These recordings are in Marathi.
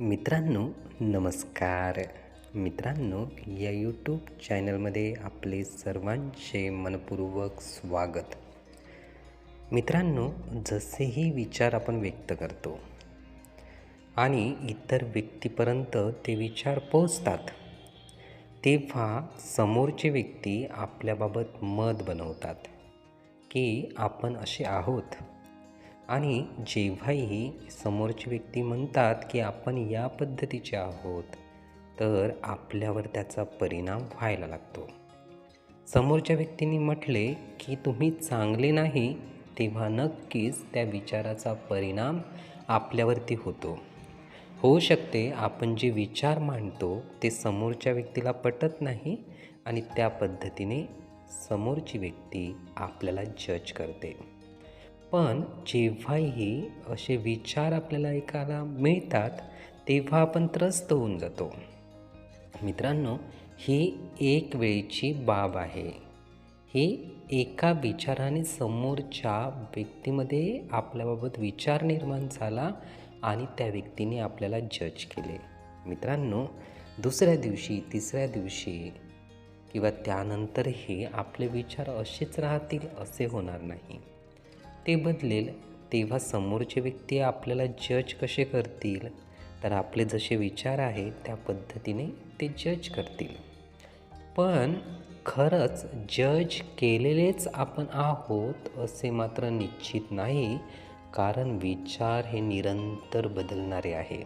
मित्रांनो नमस्कार. मित्रांनो या यूट्यूब चॅनलमध्ये आपले सर्वांचे मनपूर्वक स्वागत. मित्रांनो जसेही विचार आपण व्यक्त करतो आणि इतर व्यक्तीपर्यंत ते विचार पोचतात तेव्हा समोरचे व्यक्ती आपल्याबाबत मत बनवतात की आपण असे आहोत. आणि जेव्हाही समोरची व्यक्ती म्हणतात की आपण या पद्धतीचे आहोत तर आपल्यावर त्याचा परिणाम व्हायला लागतो. समोरच्या व्यक्तीने म्हटले की तुम्ही चांगले नाही तेव्हा नक्कीच त्या विचाराचा परिणाम आपल्यावरती होतो. होऊ शकते आपण जे विचार मांडतो ते समोरच्या व्यक्तीला पटत नाही आणि त्या पद्धतीने समोरची व्यक्ती आपल्याला जज करते. पण जेव्हाही असे विचार आपल्याला ऐकायला मिळतात तेव्हा आपण त्रस्त होऊन जातो. मित्रांनो ही एक वेळची बाब आहे. ही एका विचाराने समोरच्या व्यक्तीमध्ये आपल्याबाबत विचार निर्माण झाला आणि त्या व्यक्तीने आपल्याला जज केले. मित्रांनो दुसऱ्या दिवशी तिसऱ्या दिवशी किंवा त्यानंतरही आपले विचार असेच राहतील असे होणार नाही. ते बदलेल तेव्हा समोरचे व्यक्ती आपल्याला जज कसे करतील? तर आपले जसे विचार आहेत त्या पद्धतीने ते जज करतील. पण खरंच जज केलेलेच आपण आहोत असे मात्र निश्चित नाही कारण विचार हे निरंतर बदलणारे आहे.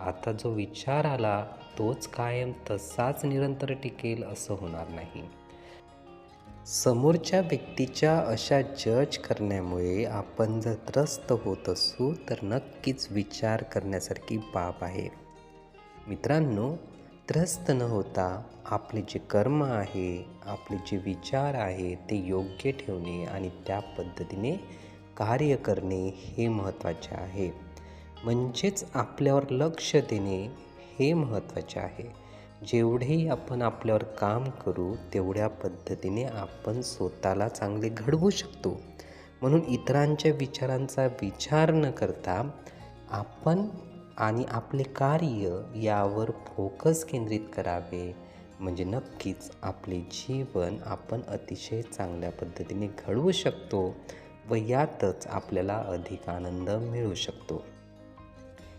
आता जो विचार आला तोच कायम तसाच निरंतर टिकेल असं होणार नाही. समोरच्या व्यक्तीच्या अशा जज करण्यामुळे आपण जर त्रस्त होत असू तर नक्कीच विचार करण्यासारखी बाब आहे. मित्रांनो त्रस्त न होता आपले जे कर्म आहे आपले जे विचार आहे ते योग्य ठेवणे आणि त्या पद्धतीने कार्य करणे हे महत्त्वाचे आहे. म्हणजेच आपल्यावर लक्ष देणे हे महत्त्वाचे आहे. जेवढेही आपण आपल्यावर काम करू तेवढ्या पद्धतीने आपण स्वतःला चांगले घडवू शकतो. म्हणून इतरांच्या विचारांचा विचार न करता आपण आणि आपले कार्य यावर फोकस केंद्रित करावे. म्हणजे नक्कीच आपले जीवन आपण अतिशय चांगल्या पद्धतीने घडवू शकतो व यातच आपल्याला अधिक आनंद मिळू शकतो.